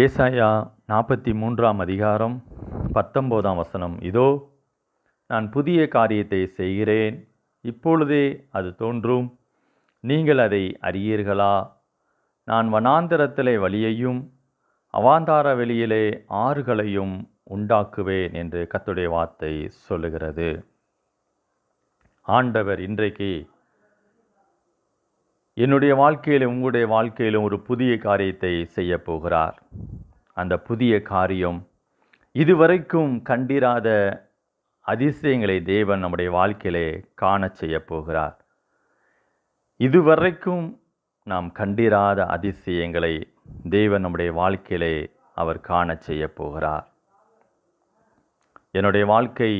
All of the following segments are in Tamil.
ஏசாயா நாற்பத்தி மூன்றாம் அதிகாரம் பத்தொம்போதாம் வசனம். இதோ நான் புதிய காரியத்தை செய்கிறேன். இப்பொழுதே அது தோன்றும். நீங்கள் அதை அறியீர்களா? நான் வனாந்தரத்திலே வழியையும் அவாந்தார வெளியிலே ஆறுகளையும் உண்டாக்குவேன் என்று கத்துடைய வார்த்தை சொல்லுகிறது. ஆண்டவர் இன்றைக்கு என்னுடைய வாழ்க்கையிலும் உங்களுடைய வாழ்க்கையிலும் ஒரு புதிய காரியத்தை செய்ய போகிறார். அந்த புதிய காரியம் இதுவரைக்கும் கண்டிராத அதிசயங்களை தேவன் நம்முடைய வாழ்க்கையிலே காண செய்ய போகிறார். இதுவரைக்கும் நாம் கண்டிராத அதிசயங்களை தேவன் நம்முடைய வாழ்க்கையிலே அவர் காண செய்ய போகிறார். என்னுடைய வாழ்க்கை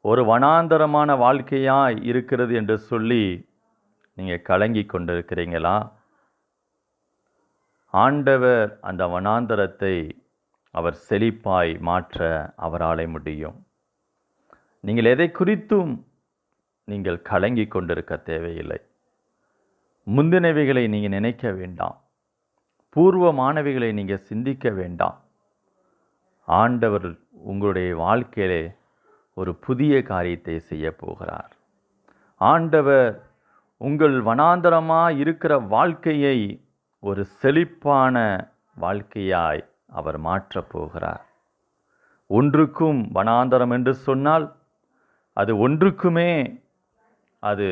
ஒரு வனாந்தரமான வாழ்க்கையாய் இருக்கிறது என்று சொல்லி நீங்கள் கலங்கி கொண்டிருக்கிறீங்களா? ஆண்டவர் அந்த வனாந்தரத்தை அவர் செழிப்பாய் மாற்ற அவராலே முடியும். நீங்கள் எதை குறித்தும் நீங்கள் கலங்கி கொண்டிருக்க தேவையில்லை. முந்தினவைகளை நீங்கள் நினைக்க வேண்டாம். பூர்வமானவைகளை நீங்கள் சிந்திக்க வேண்டாம். ஆண்டவர் உங்களுடைய வாழ்க்கையிலே ஒரு புதிய காரியத்தை செய்ய போகிறார். ஆண்டவர் உங்கள் வனாந்தரமாக இருக்கிற வாழ்க்கையை ஒரு செழிப்பான வாழ்க்கையாய் அவர் மாற்றப் போகிறார். ஒன்றுக்கும் வனாந்தரம் என்று சொன்னால் அது ஒன்றுக்குமே அது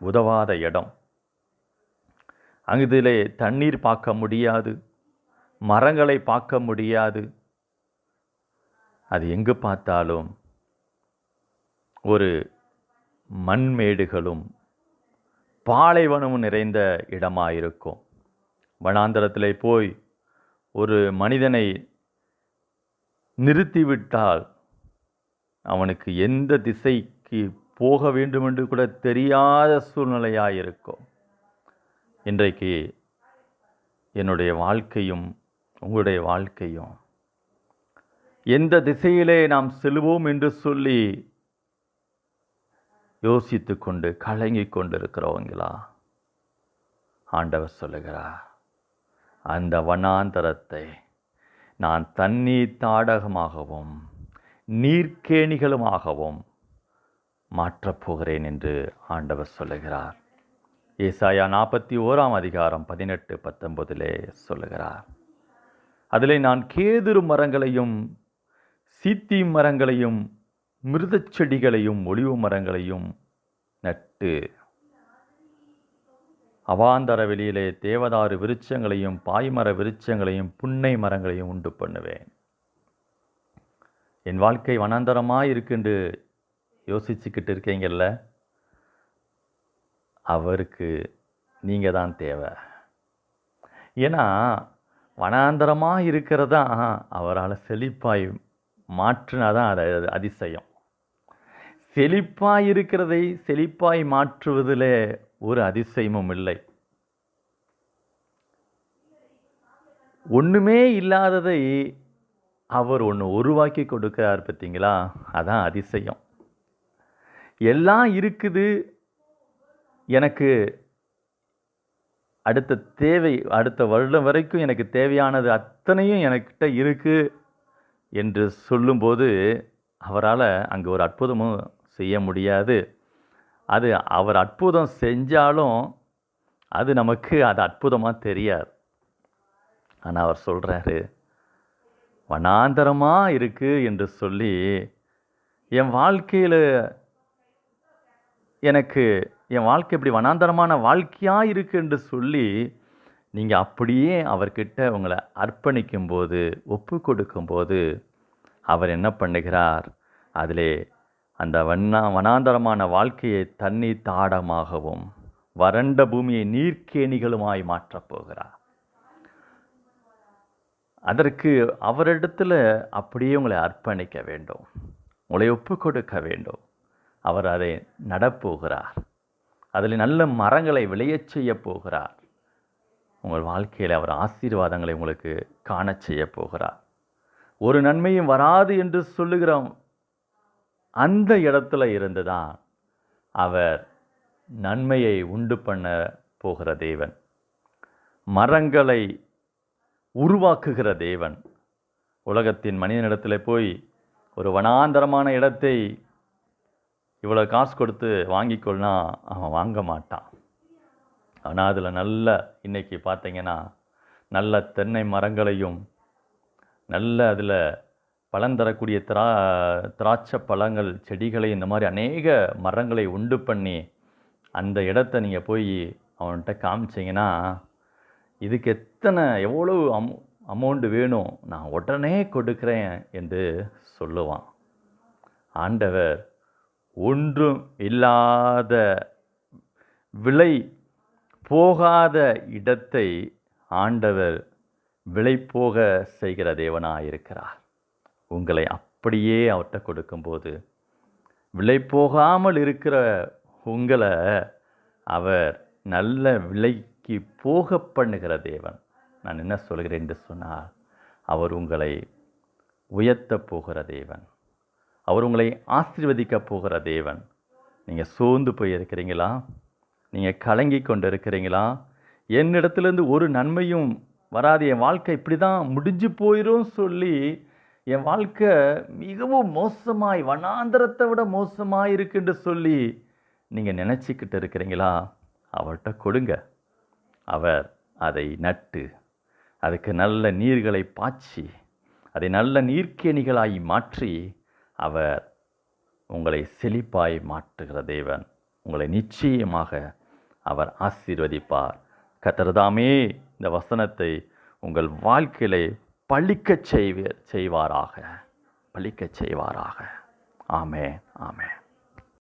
உதவாத இடம். அங்கிதிலே தண்ணீர் பார்க்க முடியாது மரங்களை பார்க்க முடியாது. அது எங்கு பார்த்தாலும் ஒரு மண்மேடுகளும் பாலைவனம் நிறைந்த இடமாயிருக்கும். வனாந்தரத்தில் போய் ஒரு மனிதனை நிறுத்திவிட்டால் அவனுக்கு எந்த திசைக்கு போக வேண்டும் என்று கூட தெரியாத சூழ்நிலையாக இருக்கும் இன்றைக்கு என்னுடைய வாழ்க்கையும் உங்களுடைய வாழ்க்கையும் எந்த திசையிலே நாம் செல்வோம் என்று சொல்லி யோசித்து கொண்டு கலங்கி கொண்டிருக்கிறவங்களா? ஆண்டவர் சொல்லுகிறார் அந்த வனாந்தரத்தை நான் தண்ணீர் தாடகமாகவும் நீர்க்கேணிகளுமாகவும் மாற்றப் போகிறேன் என்று ஆண்டவர் சொல்லுகிறார். ஏசாயா நாற்பத்தி ஓராம் அதிகாரம் பதினெட்டு பத்தொன்பதிலே சொல்லுகிறார் அதிலே நான் கேதுரு மரங்களையும் சீத்தி மரங்களையும் மிருதச் செடிகளையும் ஒளிவு மரங்களையும் நட்டு அவாந்தர வெளியிலே தேவதாறு விருட்சங்களையும் பாய்மர விருட்சங்களையும் புன்னை மரங்களையும் உண்டு பண்ணுவேன். என் வாழ்க்கை வனாந்தரமாக இருக்குன்னு யோசிச்சுக்கிட்டு இருக்கீங்கல்ல? அவருக்கு நீங்கள் தான் தேவை. ஏன்னா வனாந்தரமாக இருக்கிறதான் அவரால் செழிப்பாய் மாற்றினாதான் தான் அது அதிசயம். செழிப்பாய் இருக்கிறதை செழிப்பாய் மாற்றுவதில் ஒரு அதிசயமும் இல்லை. ஒன்றுமே இல்லாததை அவர் ஒன்று உருவாக்கி கொடுக்கிறார் பார்த்தீங்களா? அதான் அதிசயம். எல்லாம் இருக்குது. எனக்கு அடுத்த தேவை அடுத்த வருடம் வரைக்கும் எனக்கு தேவையானது அத்தனையும் எனக்கிட்ட இருக்குது என்று சொல்லும்போது அவரால் அங்கே ஒரு அற்புதமும் செய்ய முடியாது. அது அவர் அற்புதம் செஞ்சாலும் அது நமக்கு அது அற்புதமாக தெரியாது. ஆனால் அவர் சொல்கிறாரு வனாந்தரமாக இருக்குது என்று சொல்லி என் வாழ்க்கையில் எனக்கு என் வாழ்க்கை இப்படி வனாந்தரமான வாழ்க்கையாக இருக்குது என்று சொல்லி நீங்கள் அப்படியே அவர்கிட்ட உங்களை அர்ப்பணிக்கும் போது ஒப்பு கொடுக்கும்போது அவர் என்ன பண்ணுகிறார்? அதிலே அந்த வண்ணா வனாந்தரமான வாழ்க்கையை தண்ணி தாடமாகவும் வறண்ட பூமியை நீர்க்கேணிகளுமாய் மாற்றப் போகிறார். அதற்கு அவரிடத்தில் அப்படியே உங்களை அர்ப்பணிக்க வேண்டும். உங்களை ஒப்பு கொடுக்க வேண்டும். அவர் அதை நடப்போகிறார் அதில் நல்ல மரங்களை விளையச் செய்ய போகிறார். உங்கள் வாழ்க்கையில் அவர் ஆசீர்வாதங்களை உங்களுக்கு காணச் செய்ய போகிறார். ஒரு நன்மையும் வராது என்று சொல்லுகிற அந்த இடத்துல இருந்து தான் அவர் நன்மையை உண்டு பண்ண போகிற தேவன். மரங்களை உருவாக்குகிற தேவன். உலகத்தின் மனிதனிடத்தில் போய் ஒரு வனாந்தரமான இடத்தை இவ்வளோ காசு கொடுத்து வாங்கிக்கொள்ளனா அவன் வாங்க மாட்டான். ஆனால் அதில் நல்ல இன்னைக்கு பார்த்தீங்கன்னா நல்ல தென்னை மரங்களையும் நல்ல அதில் பலன் தரக்கூடிய திரா திராட்சை பழங்கள் செடிகளை இந்த மாதிரி அநேக மரங்களை உண்டு பண்ணி அந்த இடத்த நீங்கள் போய் அவன்கிட்ட காமிச்சிங்கன்னா இதுக்கு எத்தனை எவ்வளோ அம் அமௌண்ட் வேணும்? நான் உடனே கொடுக்குறேன் என்று சொல்லுவான். ஆண்டவர் ஒன்றும் இல்லாத விலை போகாத இடத்தை ஆண்டவர் விலை போக செய்கிற தேவனாயிருக்கிறார். உங்களை அப்படியே அவர்கிட்ட கொடுக்கும்போது விலை போகாமல் இருக்கிற உங்களை அவர் நல்ல விலைக்கு போக பண்ணுகிற தேவன். நான் என்ன சொல்கிறேன் என்று சொன்னால் அவர் உங்களை உயர்த்தப் போகிற தேவன். அவர் உங்களை ஆசீர்வதிக்கப் போகிற தேவன். நீங்கள் சோர்ந்து போய் இருக்கிறீங்களா நீங்கள் கலங்கி கொண்டு இருக்கிறீங்களா என்னிடத்துலேருந்து ஒரு நன்மையும் வராது. என் வாழ்க்கை இப்படி தான் முடிஞ்சு போயிடும் சொல்லி என் வாழ்க்கை மிகவும் மோசமாய் வனாந்தரத்தை விட மோசமாக இருக்குன்னு சொல்லி நீங்கள் நினச்சிக்கிட்டு இருக்கிறீங்களா? அவர்கிட்ட கொடுங்க. அவர் அதை நட்டு அதுக்கு நல்ல நீர்களை பாய்ச்சி அதை நல்ல நீர்க்கேணிகளாய் மாற்றி அவர் உங்களை செழிப்பாய் மாற்றுகிற தேவன். உங்களை நிச்சயமாக அவர் ஆசீர்வதிப்பார். கத்தர்தாமே இந்த வசனத்தை உங்கள் வாழ்க்கையிலே பழிக்கச் செய்வ செய்வாராக. பழிக்கச் செய்வாராக. ஆமே ஆமே